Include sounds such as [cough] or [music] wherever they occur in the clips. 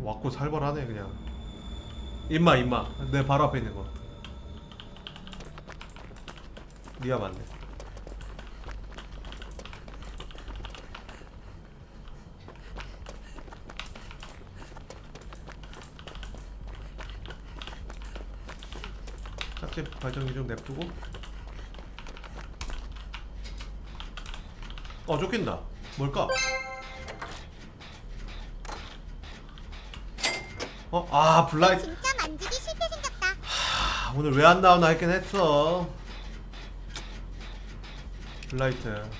왔고 살벌하네 그냥. 임마 임마. 내 바로 앞에 있는 거. 니가 맞네. 짝집 발전기 좀 냅두고 어 쫓긴다 뭘까? 어? 아 블라이트 진짜 만지기 싫게 생겼다. 아, 오늘 왜 안 나오나 했긴 했어 블라이트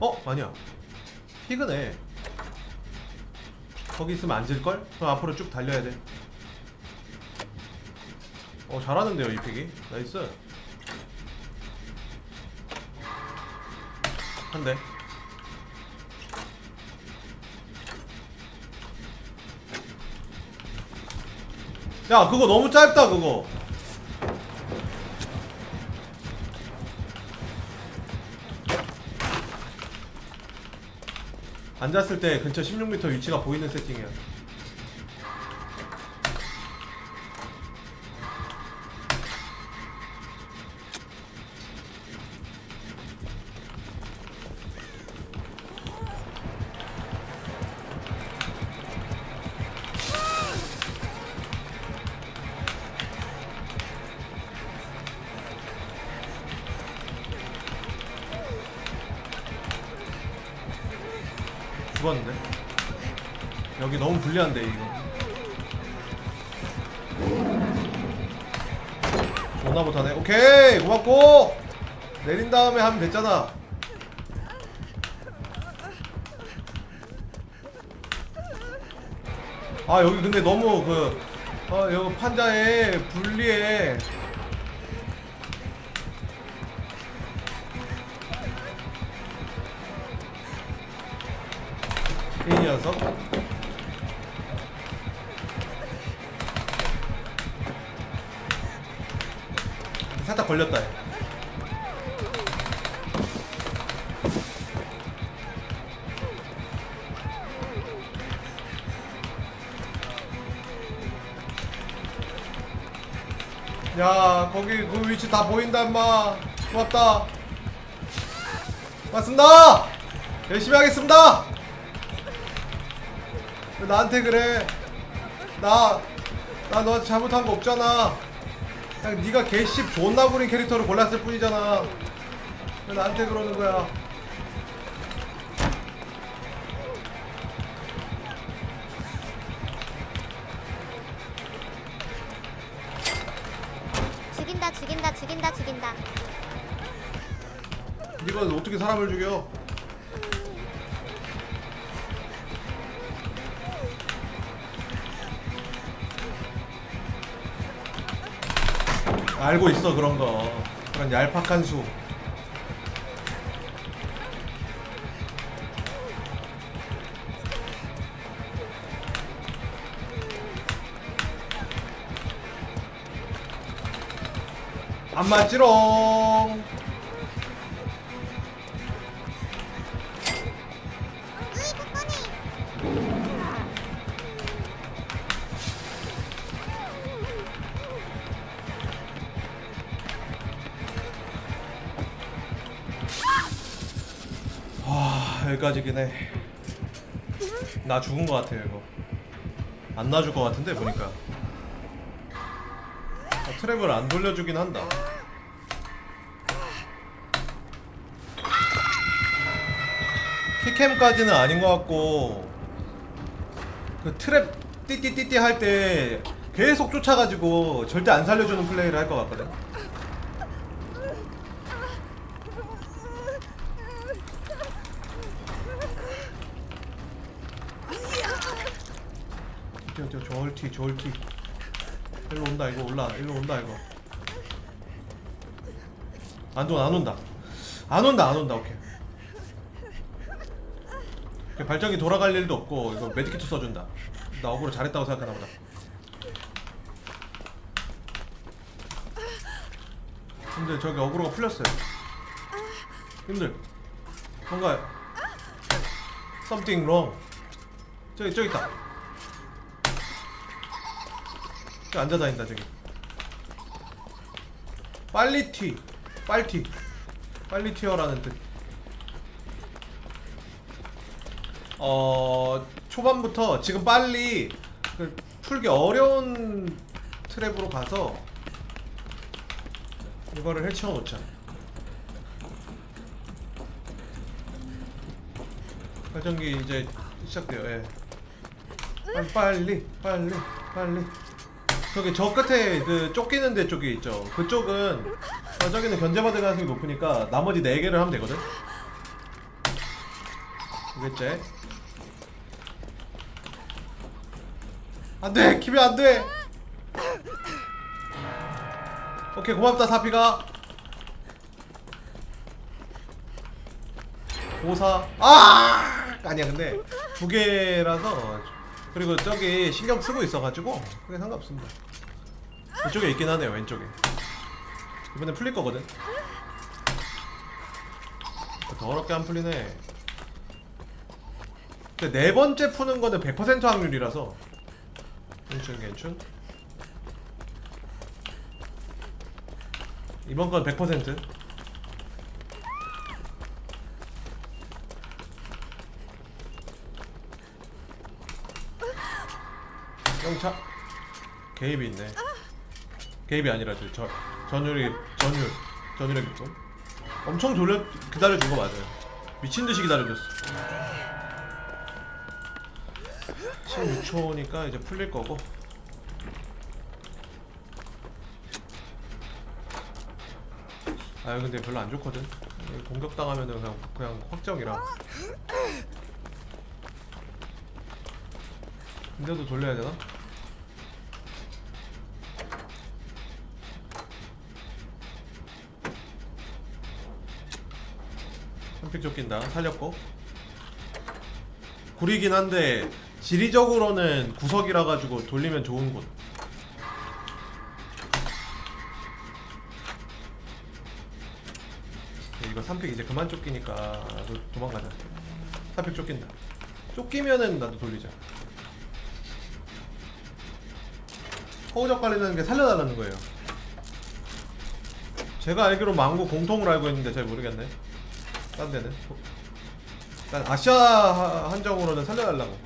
어? 아니야 피그네 거기 있으면 앉을걸? 그럼 앞으로 쭉 달려야 돼 어, 잘하는데요, 이 픽이. 나이스. 한 대. 야, 그거 너무 짧다, 그거. 앉았을 때 근처 16m 위치가 보이는 세팅이야. 너무 불리한데 이거. 존나 못하네. 오케이! 고맙고! 내린 다음에 하면 됐잖아. 아 여기 근데 너무 그 어, 여기 판자에 분리해 걸렸다. 얘. 야 거기 그 위치 다 보인다 임마. 고맙다. 맞습니다. 열심히 하겠습니다. 왜 나한테 그래? 나 나 너 잘못한 거 없잖아 그냥 네가 개씹 존나 부린 캐릭터를 골랐을 뿐이잖아. 왜 나한테 그러는 거야? 죽인다, 죽인다, 죽인다, 죽인다. 네가 어떻게 사람을 죽여 알고 있어 그런 거. 그런 얄팍한 수. 안 맞지롱 여기까지긴 해. 나 죽은 거 같아요 이거. 안 놔줄 거 같은데 보니까. 아, 트랩을 안 돌려주긴 한다. 키캠까지는 아닌 것 같고 그 트랩 띠띠띠띠 할 때 계속 쫓아가지고 절대 안 살려주는 플레이를 할 것 같거든. 뛰어 뛰어 저울티 저울티. 일로 온다 이거 올라. 일로 온다 이거. 안 온다 안 온다. 안 온다 안 온다 오케이. 발전기 돌아갈 일도 없고 이거 메디키트 써준다. 나 억울로 잘했다고 생각하나 보다. 근데 저기 어그로가 풀렸어요. 님들. 뭔가 something wrong. 저기 저기 있다. 앉아 다닌다 저기. 빨리 튀, 빨리 튀, 빨리 튀어라는 뜻. 어 초반부터 지금 빨리 그 풀기 어려운 트랩으로 가서 이거를 해치워 놓자. 발전기 이제 시작돼요. 예. 빨리 빨리 빨리 빨리. 저기 저 끝에 그 쫓기는 데 쪽이 있죠. 그쪽은 어, 저기는 견제받을 가능성이 높으니까 나머지 네 개를 하면 되거든. 알겠지? 안돼 키면 안돼. 오케이 고맙다 사피가. 오사 아 아니야 근데 두 개라서 그리고 저기 신경 쓰고 있어가지고 그게 상관없습니다. 이쪽에 있긴 하네요 왼쪽에. 이번에 풀릴 거거든. 더럽게 안 풀리네. 근데 네 번째 푸는 거는 100% 확률이라서. 괜춘 괜춘 이번 건 100% 차 개입이 있네. 개입이 아니라 저, 저 전율이 전율 전율의 기쁨 엄청 돌려 기다려준 거 맞아요. 미친 듯이 기다려줬어. 16초니까 이제 풀릴 거고. 아 근데 별로 안 좋거든. 공격 당하면은 그냥 그냥 확정이라. 근데도 돌려야 되나? 픽 쫓긴다. 살렸고. 구리긴 한데 지리적으로는 구석이라 가지고 돌리면 좋은 곳. 네, 이거 3픽 이제 그만 쫓기니까 나도 도망가자. 3픽 쫓긴다. 쫓기면은 나도 돌리자. 허우적 관리라는 게 살려달라는 거예요. 제가 알기로 망고 공통으로 알고 있는데 잘 모르겠네. 딴 데는. 일단 아시아 한정으로는 살려달라고.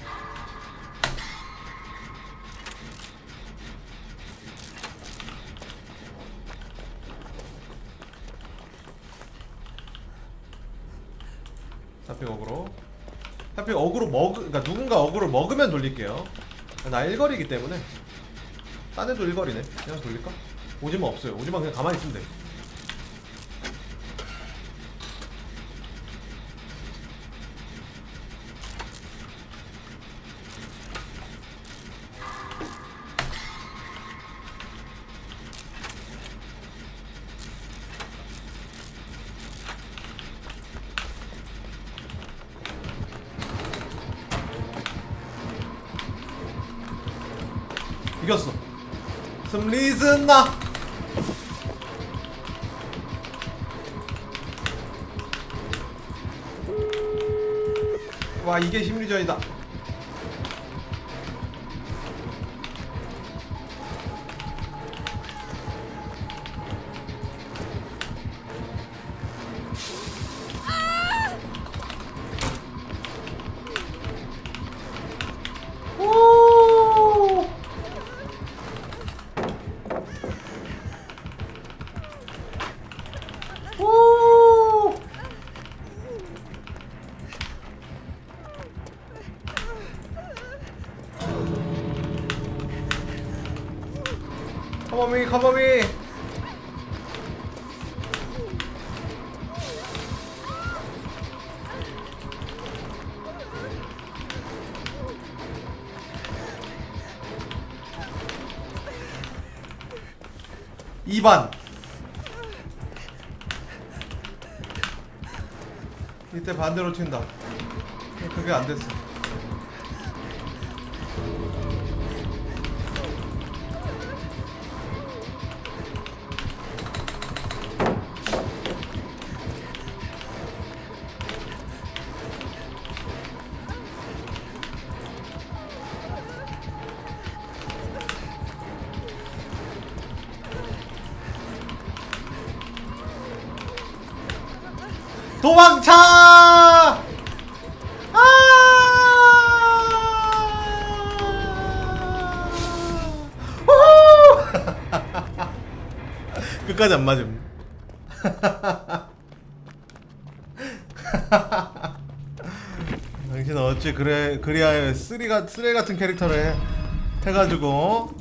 사픽 어그로. 사픽 어그로 먹, 그러니까 누군가 어그로 먹으면 돌릴게요. 나 일거리기 때문에. 딴 애도 일거리네. 그냥 돌릴까? 오지마 없어요. 오지마 그냥 가만히 있으면 돼. 와 이게 심리전이다. 커버미 커버미 이반 이때 반대로 튄다. 그게 안 됐어. 도망쳐! 아! [laughs] 끝까지 안 맞음. [laughs] 당신은 어찌 그래 그리하여 쓰리가 쓰레 같은 캐릭터를 해, 해가지고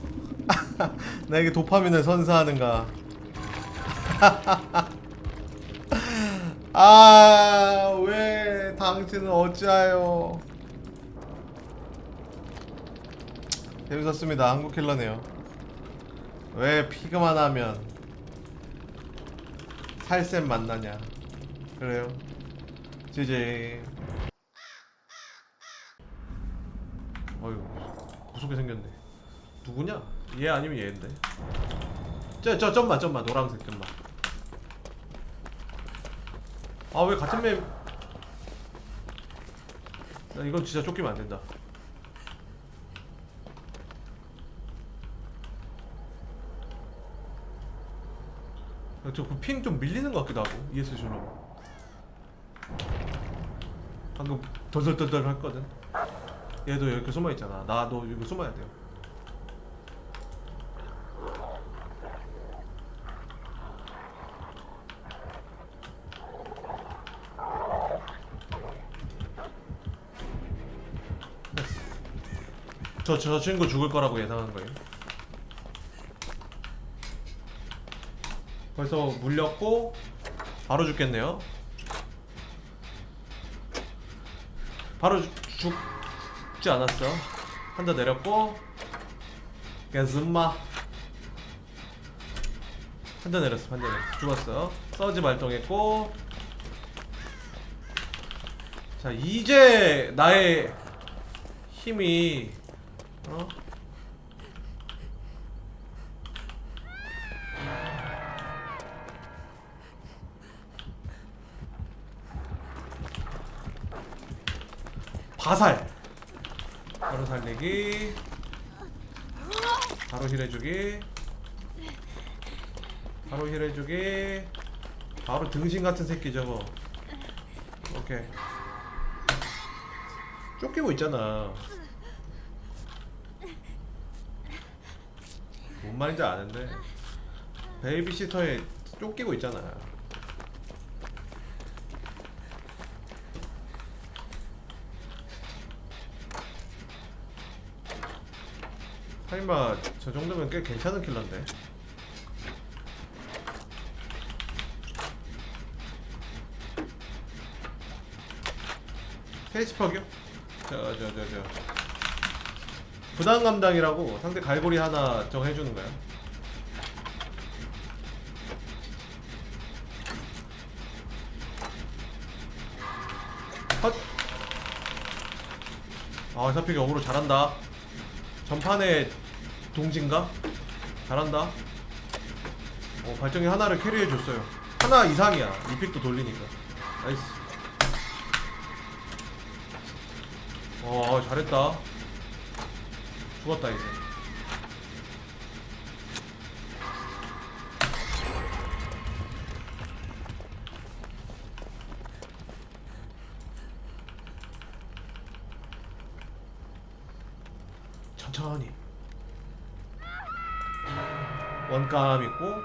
[laughs] 나에게 도파민을 선사하는가? 아, 왜 당신은 어찌하여? 재밌었습니다. 한국 킬러네요. 왜 피그만 하면 살샘 만나냐? 그래요. 지지. 어휴, 무섭게 생겼네. 누구냐? 얘 아니면 얘인데. 저, 저, 점만, 점만, 노란색 점만. 아, 왜 같은 맵. 나 이건 진짜 쫓기면 안 된다. 저핑 좀 밀리는 것 같기도 하고 ES 줄로 방금 덜덜덜덜 했거든 얘도 이렇게 숨어 있잖아 나도 여기 숨어야 돼요 저, 저 친구 죽을 거라고 예상한 거예요 벌써 물렸고 바로 죽겠네요. 바로 죽, 죽지 않았어. 한 대 내렸고 개슴마 한 대 내렸어. 한 대 내렸어. 죽었어. 서지 발동했고 자 이제 나의 힘이 어? 바살. 바로 살리기. 바로 힐해주기. 바로 힐해주기. 바로 등신 같은 새끼 저거. 오케이. 쫓기고 있잖아 뭔 말인지 아는데 베이비시터에 쫓기고 있잖아 설마 저 정도면 꽤 괜찮은 킬러인데. 페이스퍽이요? 저저 저저 부담 감당이라고 상대 갈고리 하나 정해주는 거야 헛! 아 잡히기 어그로 잘한다 전판에 동진가? 잘한다. 어, 발정이 하나를 캐리해줬어요. 하나 이상이야. 이 픽도 돌리니까. 나이스. 어, 잘했다. 죽었다, 이제. 천천히. 원감 있고.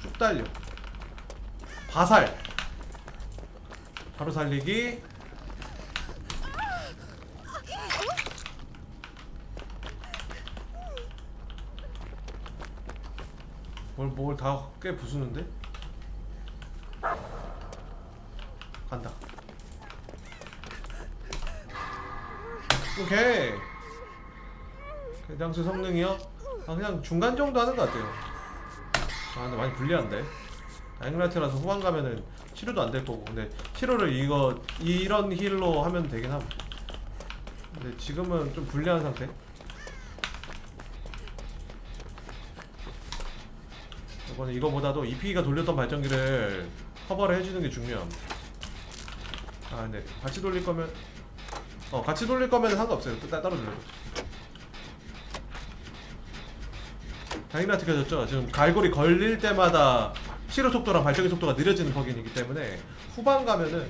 쭉 달려. 바살. 바로 살리기 뭘 뭘 다 꽤 부수는데 간다 오케이. 그 장수 성능이요? 아 그냥 중간 정도 하는 것 같아요. 아 근데 많이 불리한데. 다잉라이트라서 후반 가면은 치료도 안 될 거고. 근데 치료를 이거 이런 힐로 하면 되긴 함. 근데 지금은 좀 불리한 상태. 이거는 이거보다도 EP가 돌렸던 발전기를 커버를 해주는 게 중요함. 아 근데 같이 돌릴 거면 어 같이 돌릴 거면 상관없어요 따, 따로 돌려도 다이나트 켜졌죠? 지금 갈고리 걸릴 때마다 실어 속도랑 발전기 속도가 느려지는 버긴이기 때문에 후반 가면은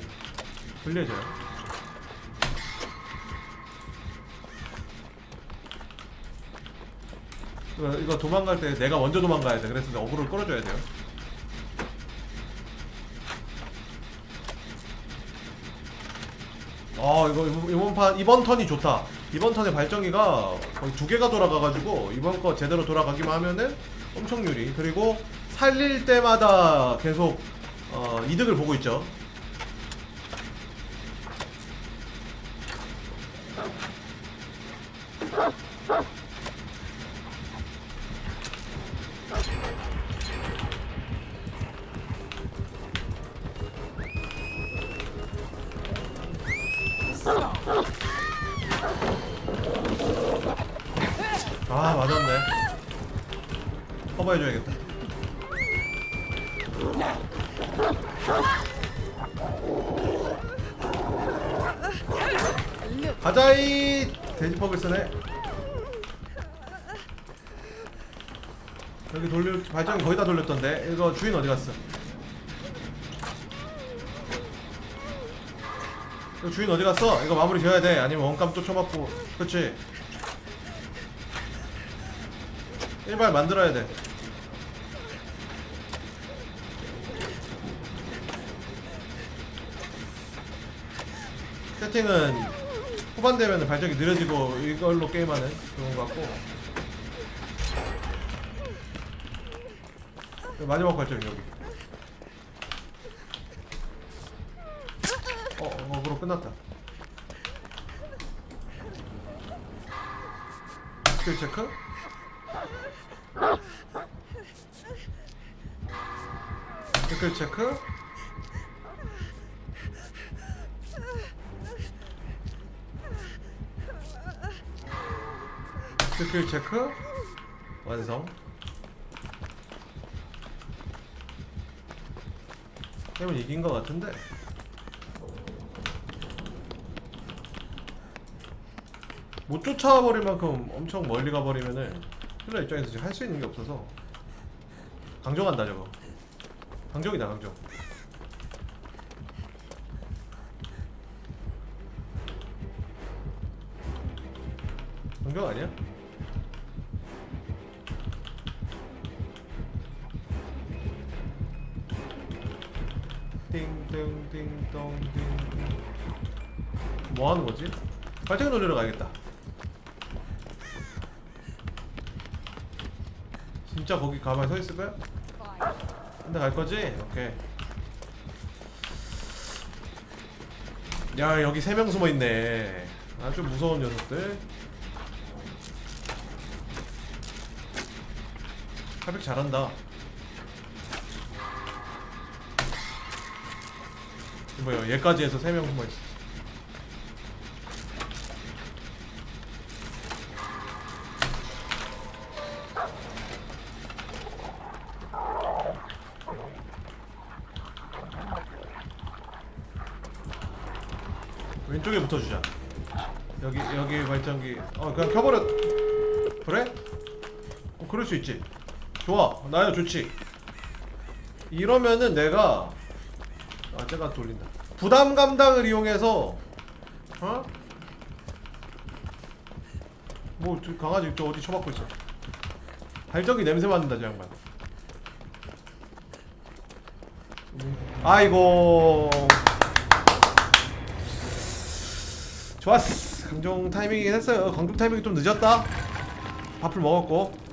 불리해져요. 이거, 이거 도망갈 때 내가 먼저 도망가야 돼. 그래서 어그로를 끌어줘야 돼요. 아 이거 이번- 이번 판 이번 턴이 좋다. 이번 턴에 발전기가 거의 두 개가 돌아가가지고 이번 거 제대로 돌아가기만 하면은 엄청 유리. 그리고 살릴 때마다 계속 어, 이득을 보고 있죠. 가자이 돼지퍽을 쓰네. 여기 돌려 발전기 거의 다 돌렸던데 이거 주인 어디 갔어? 이거 주인 어디 갔어? 이거 마무리 지어야 돼. 아니면 원감 또 쳐맞고 그렇지. 일발 만들어야 돼. 세팅은 후반 되면 발전기 느려지고 이걸로 게임하는 그런 것 같고. 마지막 발전기 여기. 어, 어, 그럼 끝났다. 스킬 체크? 스킬 체크 스킬 체크. 완성. 게임은 이긴 것 같은데. 못 쫓아버릴 만큼 엄청 멀리 가버리면은 힐러 입장에서 지금 할 수 있는 게 없어서. 강정한다 저거. 강정이다 강정 강정 발전기 돌리러 가야겠다. 진짜 거기 가만히 서 있을 거야? 근데 갈 거지? 오케이. 야 여기 세 명 숨어 있네. 아주 무서운 녀석들. 칼백 잘한다. 뭐야 얘까지 해서 세 명 숨어 있어. 왼쪽에 붙어주자. 여기 여기 발전기. 어 그냥 켜버려. 그래? 어, 그럴 수 있지. 좋아. 나야 좋지. 이러면은 내가 아 제가 돌린다. 부담 감당을 이용해서 어? 뭐 저 강아지 또 어디 처박고 있어. 발전기 냄새 맡는다 저 양반. 아이고. 좋았어. 강종 타이밍이긴 했어요. 강종 타이밍이 좀 늦었다. 밥을 먹었고.